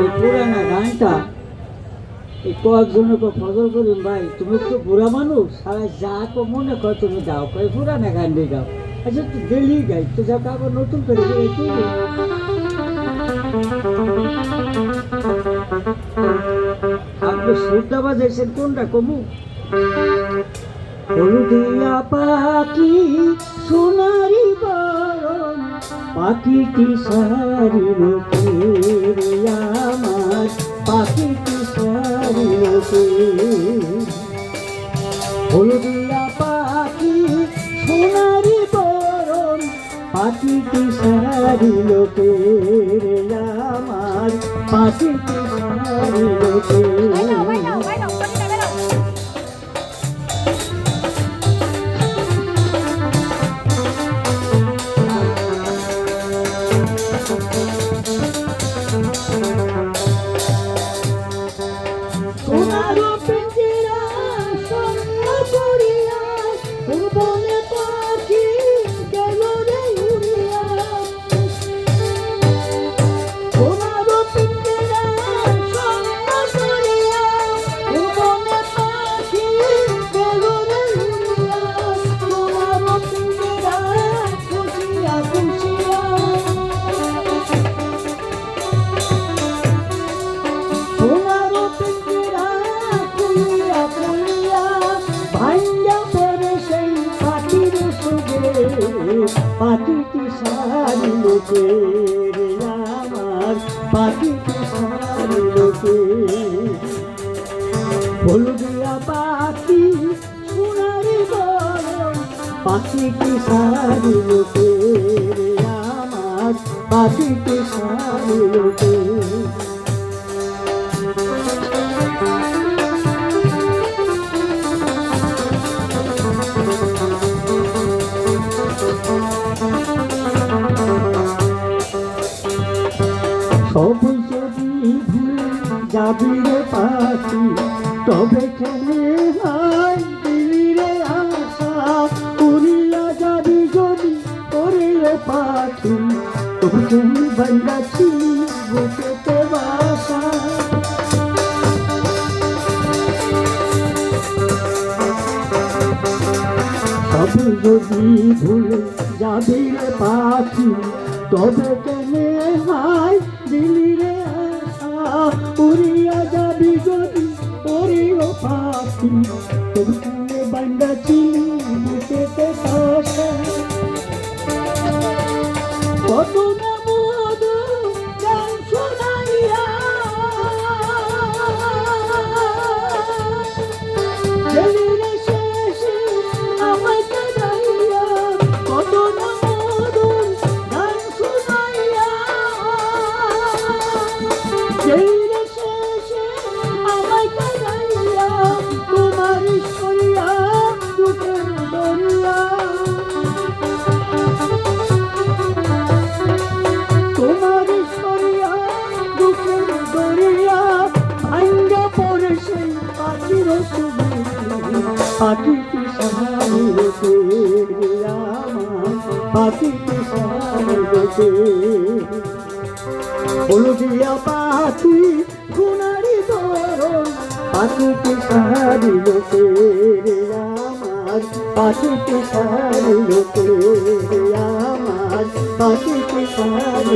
এই গানটা, এই কয়েকজনকে ফজল করিম ভাই, তুমি তো বুড়া মানুষ, সারা যা তো মনে কর তুমি যাও কই পুরানা গান দিয়ে গাও। আচ্ছা তুই ডেলি গাই, তো যাও আবার নতুন করে গাই তুই আপনি সুরটা বাজাইছেন কোনটা, কমু? হলুদিয়া পাখি, সোনারি বরণ, পাখিটি সারি আমার, পাখিটি সারি হলুদিয়া পাখি, সোনারি বরণ, পাখিটি সারি লোকে আমার, পাখিটি সারি লোকে সোনার পাখিটি সারি লোকে রে আমার, পাখিটি সারি লোকে হলুদিয়া পাখি সোনারি বল পাখিটি সারি লোকে রে আমার, পাখিটি সারি লোকে সব যদি ভুলে যাবি রে পাখি তবে কেনে হাই দিলি রে আশা উড়িয়া যাবি যদি ওরে রে পাখি তবে কেনে বুকেতে বাসা সব যদি ভুলে যাবি রে পাখি তবে কেনে হাই দিলি রে আশা উড়িয়া যাবি যদি ওরিও পাখি। কেনে বান্ডা চিনি মুখেতে কত না পাখিটি সাহায্য পাখিটি সাহায্য হলুদিয়া পাখি গুনারি বরণ পাখিটি সাহায্য আমার পাখিটি সাহায্য আমার পাখিটি সাহায্য